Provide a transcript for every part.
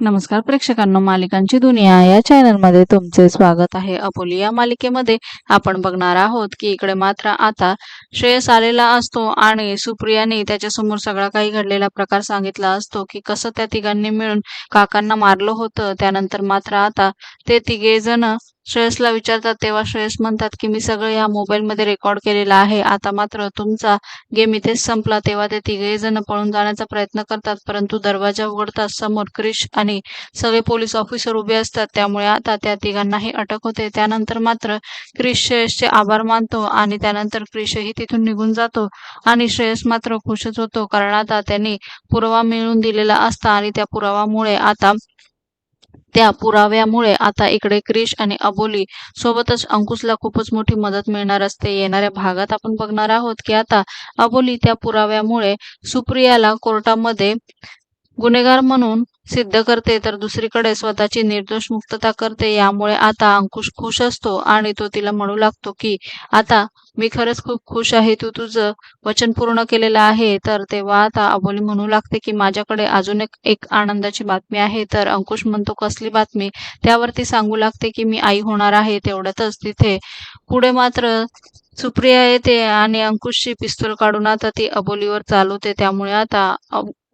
नमस्कार प्रेक्षकांनो मालिकांची दुनिया या चॅनलमध्ये तुमचे स्वागत आहे. अपोली या मालिकेमध्ये आपण बघणार आहोत की इकडे मात्र आता श्रेयस आलेला असतो आणि सुप्रियाने त्याच्यासमोर सगळा काही घडलेला प्रकार सांगितला असतो की कसं त्या तिघांनी मिळून काकांना मारलं होतं. त्यानंतर मात्र आता ते तिघे जण श्रेयसला विचारतात तेव्हा श्रेयस म्हणतात की मी सगळं या मोबाईलमध्ये रेकॉर्ड केलेलं आहे. आता मात्र तुमचा गेम इथेच संपला. तेव्हा ते तिघे जण पळून जाण्याचा प्रयत्न करतात परंतु दरवाजा उघडताच समोर क्रिश आणि सगळे पोलीस ऑफिसर उभे असतात. त्यामुळे आता त्या तिघांनाही अटक होते. त्यानंतर मात्र क्रिश श्रेयसचे आभार मानतो आणि त्यानंतर क्रिशही तिथून निघून जातो आणि श्रेयस मात्र खुशच होतो कारण आता त्यांनी पुरावा मिळवून दिलेला असता आणि त्या पुरावामुळे आता त्या पुराव्यामुळे आता इकडे क्रिश आणि अबोली सोबतच अंकुशला खूपच मोठी मदत मिळणार असते. येणाऱ्या भागात आपण बघणार आहोत की आता अबोली त्या पुराव्यामुळे सुप्रियाला कोर्टामध्ये गुन्हेगार म्हणून सिद्ध करते तर दुसरीकडे स्वतःची निर्दोष मुक्तता करते. यामुळे आता अंकुश खुश असतो आणि तो तिला म्हणू लागतो की आता मी खरंच खूप खुश आहे. तू तुझं वचन पूर्ण केलेलं आहे. तर तेव्हा आता अबोली म्हणू लागते की माझ्याकडे अजून एक एक आनंदाची बातमी आहे. तर अंकुश म्हणतो कसली बातमी? त्यावरती सांगू लागते की मी आई होणार आहे. तेवढ्यातच तिथे पुढे मात्र सुप्रिया येते आणि अंकुशची पिस्तूल काढून आता ती अबोलीवर चालवते. त्यामुळे आता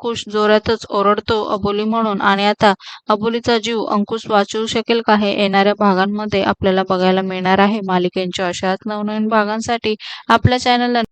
अंकुश जोरातच ओरडतो अबोली म्हणून. आणि आता अबोलीचा जीव अंकुश वाचवू शकेल का हे येणाऱ्या भागांमध्ये आपल्याला बघायला मिळणार आहे. मालिकेंच्या अशाच नवनवीन भागांसाठी आपल्या चॅनलला